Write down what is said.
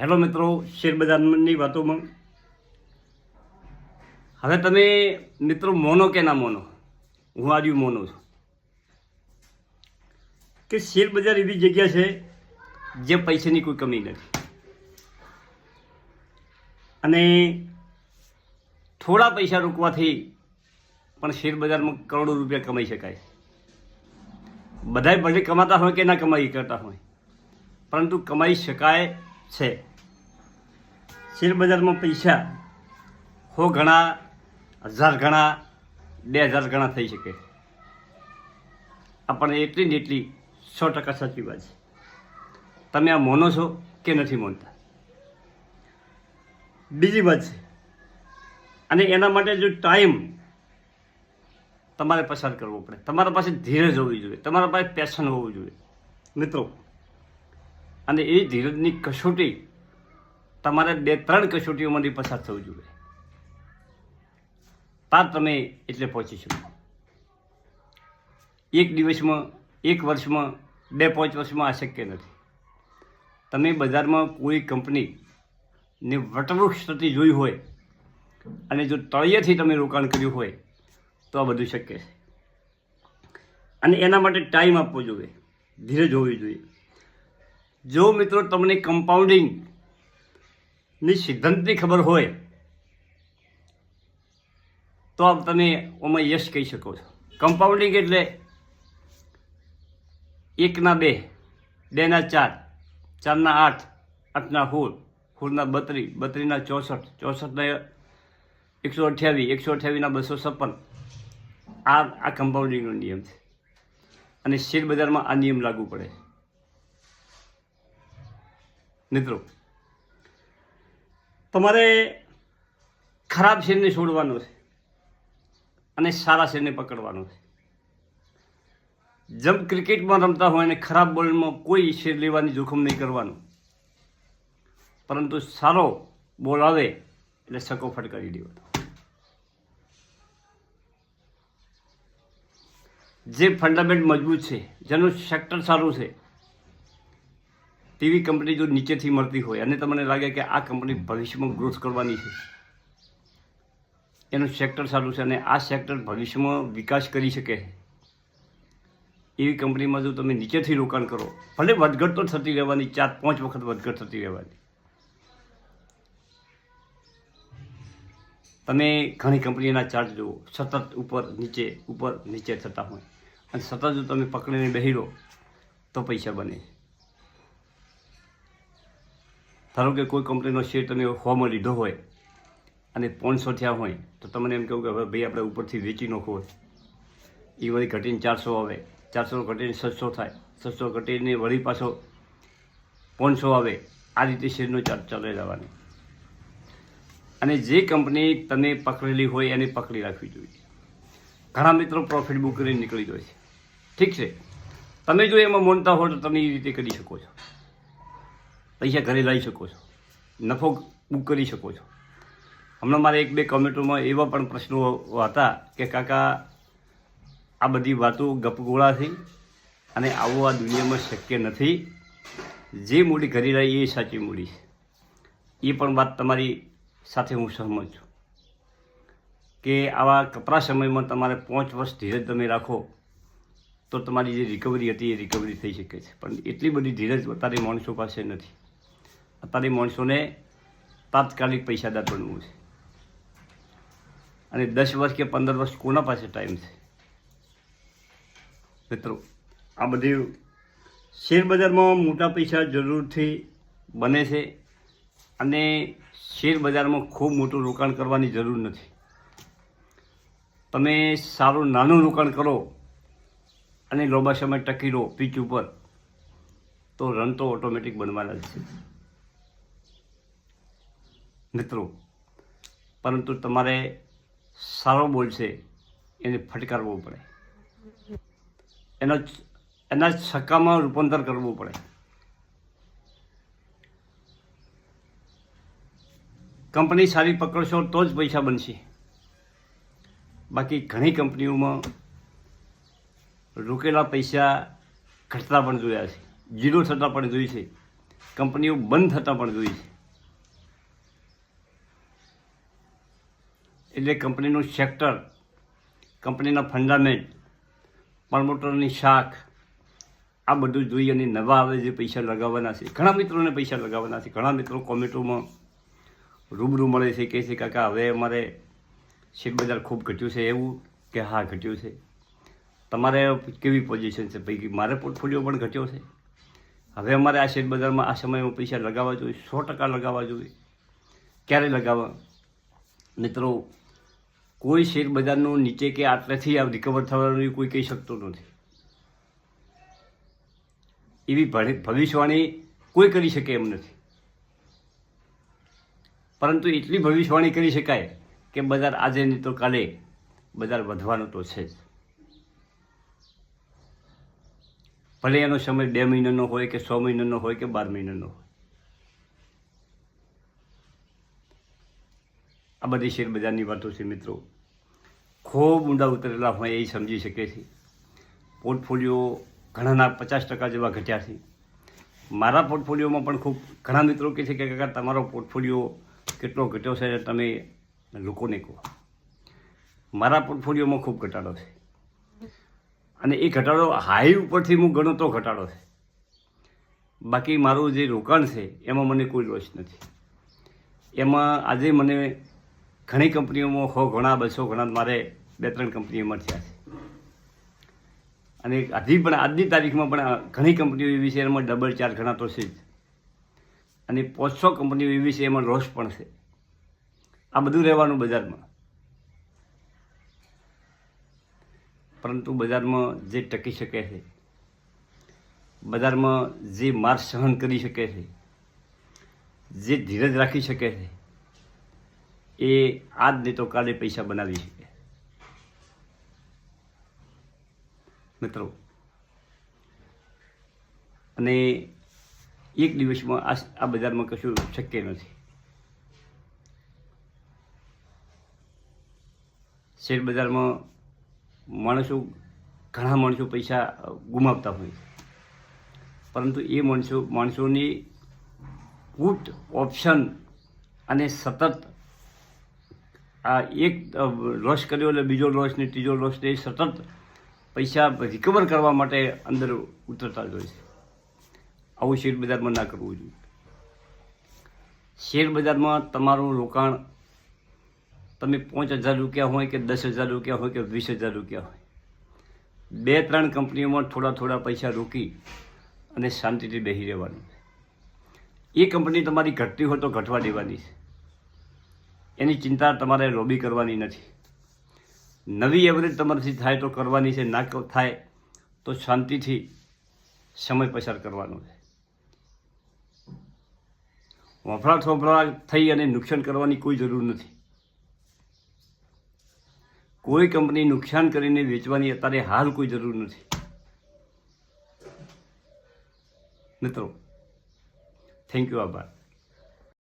Hello મિત્રો share બજારની વાતોમાં હવે તમે મિત્રો મોનો કે ના મોનો? હું આજુ મોનો છું. કે શેર બજાર એવી જગ્યા છે જે પૈસાની કોઈ કમી નથી. અને થોડા પૈસા રોકવાથી પણ શેર બજારમાં કરોડો રૂપિયા કમાઈ શકાય. બધાય ભલે કમાતા હોય કે ના કમાઈ કરતા હોય. પરંતુ કમાઈ શકાય છે. શેરબજારમાં પૈસા હો ઘણા હજાર ગણા, બે હજાર ગણા થઈ શકે. આપણને એટલી ને એટલી સો ટકા સાચી વાત છે. તમે આ મોનો છો કે નથી મોનતા? બીજી વાત છે, અને એના માટે જો ટાઈમ તમારે પસાર કરવો પડે. તમારા પાસે ધીરજ હોવી જોઈએ. તમારા પાસે પેશન હોવું જોઈએ. મિત્રો અને એ ધીરજની કસોટી તમારે બે, ત્રણ કસોટીઓમાંથી પસાર થવું જોઈએ. તાર તમે એટલે પહોંચી શકો. એક દિવસમાં, એક વર્ષમાં, બે, પાંચ વર્ષમાં આ શક્ય નથી. તમે બજારમાં કોઈ કંપનીની વટવૃક્ષ થતી જોઈ હોય અને જો તળિયેથી તમે રોકાણ કર્યું હોય, તો આ બધું શક્ય છે. અને એના માટે ટાઈમ આપવો જોઈએ, ધીરજ હોવી જોઈએ. જો મિત્રો તમને કમ્પાઉન્ડિંગની સિદ્ધાંતની ખબર હોય, તો આપ તમે ઓમાં યશ કહી શકો છો. કમ્પાઉન્ડિંગ એટલે એકના બે, બેના ચાર, ચારના આઠ, આઠના સોળ, સોળના બત્રીસ, બત્રીસના ચોસઠ, ચોસઠના એકસો અઠ્યાવીસ, એકસો અઠ્યાવીસના બસો છપ્પન. આ આ કમ્પાઉન્ડિંગનો નિયમ છે. અને શેર બજારમાં આ નિયમ લાગુ પડે. મિત્રો, તમારે ખરાબ શેરને છોડવાનો છે અને સારા શેરને પકડવાનો છે. જમ ક્રિકેટમાં રમતા હોય અને ખરાબ બોલમાં કોઈ શેર લેવાની જોખમ નહીં કરવાનું, પરંતુ સારો બોલ આવે એટલે સકો ફટકારી દેવાનો જે ફંડામેન્ટ મજબૂત છે, જેનું સેક્ટર સારું છે તેવી કંપની જો નીચેથી મળતી હોય અને તમને લાગે કે આ કંપની ભવિષ્યમાં ગ્રોથ કરવાની છે. એનું સેક્ટર સારું છે અને આ સેક્ટર ભવિષ્યમાં વિકાસ કરી શકે. એવી કંપનીમાં જો તમે નીચેથી રોકાણ કરો ભલે વધઘટ તો થતી રહેવાની ચાર પાંચ વખત વધઘટ થતી રહેવાની. તમે ઘણી કંપનીના ચાર્ટ જુઓ સતત ઉપર નીચે ઉપર નીચે થતા હોય. અને સતત જો તમે પકડીને બેહી રહો તો પૈસા બને. ધારો કે કોઈ કંપનીનો શેર તમે હોમાં લીધો હોય અને પાંચસો થયા હોય, તો તમને એમ કહું કે હવે ભાઈ આપણે ઉપરથી વેચી નાખો એ વળી ઘટીને ચારસો આવે. ચારસો ઘટીને છસો થાય. છસો ઘટીને વળી પાછો પાંચસો આવે. આ રીતે શેરનો ચાર્જ ચાલે જવાની અને જે કંપની તમે પકડેલી હોય એને પકડી રાખવી જોઈએ. ઘણા મિત્રો પ્રોફિટ બુક કરીને નીકળી જાય છે. ઠીક છે. તમે જો એમાં મોનતા હો તો તમે એ રીતે કરી શકો છો. પૈસા ઘરે લાવી શકો છો. નફો બુક કરી શકો છો. હમણાં મારે એક બે કમેન્ટોમાં એવા પણ પ્રશ્નો હતા કે, કાકા, આ બધી વાતો ગપગોળાથી અને આવું આ દુનિયામાં શક્ય નથી. જે મૂડી ઘરે લાવી એ સાચી મૂડી છે. એ પણ વાત તમારી સાથે હું સહમત છું. કે આવા કપરા સમયમાં તમારે પાંચ વર્ષ ધીરજ તમે રાખો, તો તમારી જે રિકવરી હતી એ રિકવરી થઈ શકે છે. પણ એટલી બધી ધીરજ અત્યારે માણસો પાસે નથી. અત્યારે માણસોને તાત્કાલિક પૈસાદાર બનવું છે. અને દસ વર્ષ કે પંદર વર્ષ કોના પાસે ટાઈમ છે? મિત્રો, આ બધી શેર બજારમાં મોટા પૈસા જરૂરથી બને છે અને શેર બજારમાં ખૂબ મોટું રોકાણ કરવાની જરૂર નથી. તમે સારું નાનું રોકાણ કરો અને લાંબા સમય ટકી રહો, પીચ ઉપર, તો રન તો ઓટોમેટિક બનવાના જ છે. મિત્રો. પરંતુ તમારે સારો બોલ છે, એને ફટકારવો પડે. એનો એના છક્કામાં રૂપાંતર કરવું પડે. કંપની સારી પકડશો તો જ પૈસા બનશે. બાકી ઘણી કંપનીઓમાં રોકેલા પૈસા ઘટતા પણ જોયા છે. જીરો થતાં પણ જોઈ છે. કંપનીઓ બંધ થતાં પણ જોઈ છે. એટલે કંપનીનું સેક્ટર, કંપનીના ફંડામેન્ટ પ્રમોટરની શાખ, આ બધું જોઈ અને નવા આવે જે પૈસા લગાવવાના છે. ઘણા મિત્રોને પૈસા લગાવવાના છે. ઘણા મિત્રો કોમેન્ટોમાં રૂબરૂ મળે છે, કહે છે, કાકા, હવે અમારે શેરબજાર ખૂબ ઘટ્યું છે. એવું કે, હા, ઘટ્યું છે. તમારે કેવી પોઝિશન છે? પૈકી મારે પોર્ટફોલિયો પણ ઘટ્યો છે. હવે અમારે આ શેરબજારમાં આ સમયમાં પૈસા લગાવવા જોઈએ, સો ટકા લગાવવા જોઈએ. ક્યારે લગાવવા? મિત્રો કોઈ શેર બજારનું નીચે કે આટલેથી આ રિકવર થવાનું કોઈ કહી શકતું નથી. એવી ભવિષ્યવાણી કોઈ કરી શકે એમ નથી. પરંતુ એટલી ભવિષ્યવાણી કરી શકાય કે બજાર આજે નહીં તો કાલે બજાર વધવાનું તો છે જ. ભલે એનો સમય બે મહિનાનો હોય કે છ મહિનાનો હોય કે બાર મહિનાનો હોય. આ બધી શેર બજારની વાતો છે મિત્રો. ખૂબ ઊંડા ઉતરેલા હોય એ સમજી શકે છે. પોર્ટફોલિયો ઘણાના પચાસ ટકા જેવા ઘટ્યા છે. મારા પોર્ટફોલિયોમાં પણ ખૂબ ઘણા મિત્રો કહે છે કે કાકા, તમારો પોર્ટફોલિયો કેટલો ઘટ્યો છે તમે લોકોને કહો. મારા પોર્ટફોલિયોમાં ખૂબ ઘટાડો છે. અને એ ઘટાડો હાઈ ઉપરથી હું ગણો તો ઘટાડો છે. બાકી મારું જે રોકાણ છે, એમાં મને કોઈ લોસ નથી. એમાં આજે મને ઘણી કંપનીઓમાં હો, ઘણા, બસો, ઘણા, મારે બે, ત્રણ કંપનીઓમાં થયા છે. અને હજી પણ, આજની તારીખમાં પણ ઘણી કંપનીઓ એવી છે, એમાં ડબલ ચાર ઘણા તો છે જ. અને પાંચસો કંપનીઓ એવી છે, એમાં લોસ પણ છે. આ બધું રહેવાનું બજારમાં. પરંતુ બજારમાં જે ટકી શકે છે, બજારમાં જે માર સહન કરી શકે છે, જે ધીરજ રાખી શકે છે એ આજ નહીં તો કાલે પૈસા બનાવી શકે. મિત્રો, અને એક દિવસમાં આ બજારમાં કશું શક્ય નથી. શેર બજારમાં માણસો, ઘણા માણસો પૈસા ગુમાવતા હોય પરંતુ એ માણસો, માણસોની પુટ ઓપ્શન અને સતત આ એક લોસ કર્યો એટલે બીજો લોસ ને ત્રીજો લોસ ને સતત પૈસા રિકવર કરવા માટે અંદર ઉતરતા જ હોય છે. આવું શેર બજારમાં ના કરવું જોઈએ. શેર બજારમાં તમારું રોકાણ, તમે પાંચ હજાર રૂપિયા હોય કે દસ હજાર રૂપિયા હોય કે વીસ હજાર રૂપિયા હોય. બે ત્રણ કંપનીઓમાં થોડા થોડા પૈસા રોકી અને શાંતિથી બેસી રહેવાનું. એ કંપની તમારી ઘટતી હોય તો ઘટવા દેવાની છે. એની ચિંતા તમારે લોબી કરવાની નથી. નવી એવરેજ તમારાથી થાય તો કરવાની છે, ના થાય તો શાંતિથી સમય પસાર કરવાનો છે. વફડા થોફડા થઈ અને નુકસાન કરવાની કોઈ જરૂર નથી. કોઈ કંપની નુકસાન કરીને વેચવાની અત્યારે હાલ કોઈ જરૂર નથી. મિત્રો થેન્ક યુ આભાર.